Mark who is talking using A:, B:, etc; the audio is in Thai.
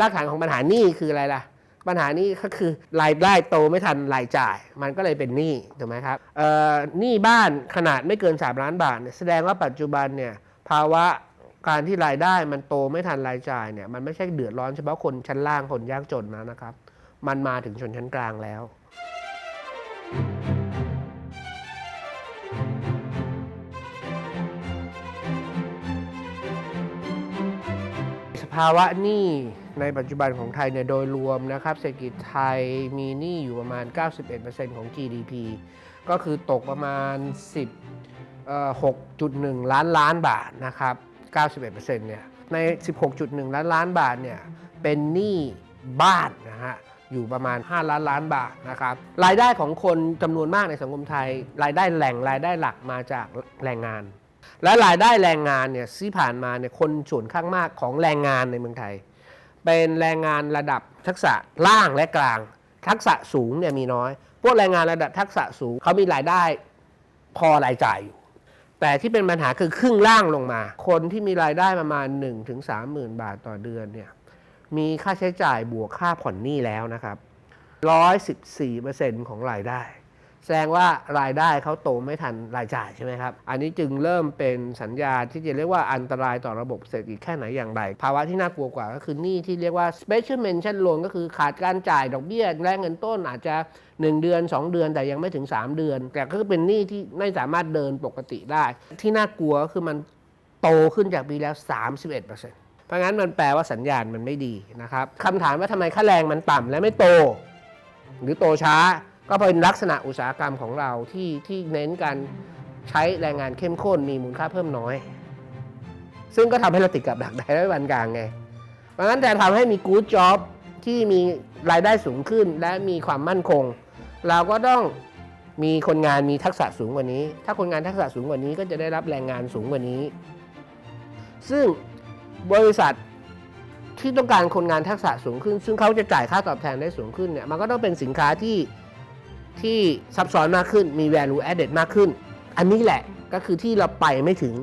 A: รากฐานของปัญหานี้คืออะไรล่ะ ปัญหานี้ก็คือรายได้โตไม่ทันรายจ่าย มันก็เลยเป็นหนี้ถูกไหมครับเออหนี้บ้านขนาดไม่เกิน 3 ล้านบาทแสดงว่าปัจจุบันเนี่ยภาวะการที่รายได้มันโตไม่ทันรายจ่ายเนี่ยมันไม่ใช่เดือดร้อนเฉพาะคนชั้นล่างคนยากจนนะนะครับ มันมาถึงชนชั้นกลางแล้วสภาวะหนี้ ในปัจจุบันของไทยเนี่ยโดยรวมนะครับเศรษฐกิจไทยมีหนี้อยู่ประมาณ 91%ของ GDP ก็คือตกประมาณ 16.1 ล้านล้านบาทนะครับ 91%เนี่ยใน 16.1 ล้านล้านบาทเนี่ยเป็นหนี้บ้านนะฮะอยู่ประมาณ 5 ล้านล้านบาทนะครับรายได้ของคนจำนวนมากในสังคมไทย รายได้แหล่งรายได้หลักมาจากแรงงาน และรายได้แรงงานเนี่ยที่ผ่านมาเนี่ยคนส่วนข้างมากของแรงงานในเมืองไทย เป็นแรงงานระดับทักษะล่างและกลาง ทักษะสูงเนี่ยมีน้อย พวกแรงงานระดับทักษะสูงเขามีรายได้พอรายจ่ายอยู่ แต่ที่เป็นปัญหาคือครึ่งล่างลงมา คนที่มีรายได้ประมาณ 1-3ถึง30,000บาทต่อเดือนเนี่ยมีค่าใช้จ่ายบวกค่าผ่อนหนี้แล้วนะครับ 114%ของรายได้ แสดงว่ารายได้เขาโตไม่ทันรายจ่ายใช่ไหมครับ อันนี้จึงเริ่มเป็นสัญญาณที่จะเรียกว่าอันตรายต่อระบบเศรษฐกิจแค่ไหนอย่างไร ภาวะที่น่ากลัวกว่าก็คือหนี้ที่เรียกว่า special mention loan ก็คือขาดการจ่ายดอกเบี้ยและเงินต้นอาจจะ 1 เดือน 2 เดือนแต่ยังไม่ถึง 3 เดือน แต่ก็เป็นหนี้ที่ไม่สามารถเดินปกติได้ ที่น่ากลัวก็คือมันโตขึ้นจากปีแล้ว 31%เพราะงั้นมันแปลว่าสัญญาณมันไม่ดีนะครับคำถามว่าทำไมค่าแรงมันต่ำและไม่โต หรือโตช้า ก็เป็นลักษณะอุตสาหกรรมของเราที่ที่เน้นการใช้แรงงานเข้มข้นมีมูลค่าเพิ่มน้อย ซึ่งก็ทำให้เราติดกับดักได้วันกลางไงเพราะงั้นแต่ทำให้มีกู๊ดจ็อบที่มีรายได้สูงขึ้นและมีความมั่นคง เราก็ต้องมีคนงานมีทักษะสูงกว่านี้ ถ้าคนงานทักษะสูงกว่านี้ก็จะได้รับแรงงานสูงกว่านี้ ซึ่งบริษัทที่ต้องการคนงานทักษะสูงขึ้น ซึ่งเขาจะจ่ายค่าตอบแทนได้สูงขึ้นเนี่ยมันก็ต้องเป็นสินค้าที่ ที่ซับซ้อนมากขึ้นมี value added มากขึ้น อันนี้แหละก็คือที่เราไปไม่ถึง